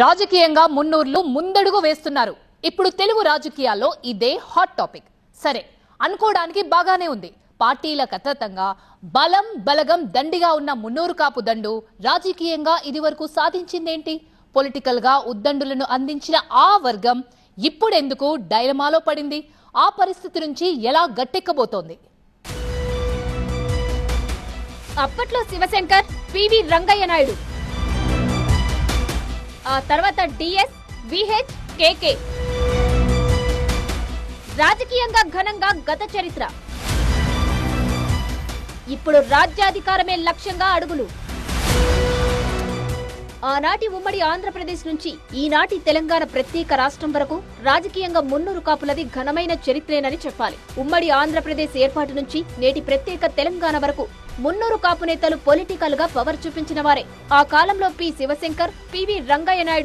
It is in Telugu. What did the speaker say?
రాజకీయంగా మున్నూర్లు ముందడుగు వేస్తున్నారు. ఇప్పుడు తెలుగు రాజకీయాల్లో ఇదే హాట్ టాపిక్ సరే అనుకోవడానికి బాగానే ఉంది. పార్టీలకు అతీతంగా బలం బలగం దండిగా ఉన్న మున్నూరు కాపు దండు రాజకీయంగా ఇదివరకు సాధించిందేంటి? పొలిటికల్గా ఉద్దండులను అందించిన ఆ వర్గం ఇప్పుడెందుకు డైలమాలో పడింది? ఆ పరిస్థితి నుంచి ఎలా గట్టెక్కబోతోంది? అప్పట్లో శివశంకర్ పివి రంగయ్య నాయుడు తర్వాత డిఎస్ విహెచ్ కేకే రాజకీయంగా ఘనంగా గత చరిత్ర. ఇప్పుడు రాజ్యాధికారమే లక్ష్యంగా అడుగులు. ఆనాటి ఉమ్మడి ఆంధ్రప్రదేశ్ నుంచి ఈనాటి తెలంగాణ ప్రత్యేక రాష్ట్రం వరకు రాజకీయంగా మున్నూరు కాపులది ఘనమైన చరిత్రేనని చెప్పాలి. ఉమ్మడి ఆంధ్రప్రదేశ్ ఏర్పాటు నుంచి నేటి ప్రత్యేక తెలంగాణ వరకు మున్నూరు కాపు నేతలు పొలిటికల్గా పవర్ చూపించిన వారే. ఆ కాలంలో పి. శివశంకర్ పివి రంగయ్య నాయుడు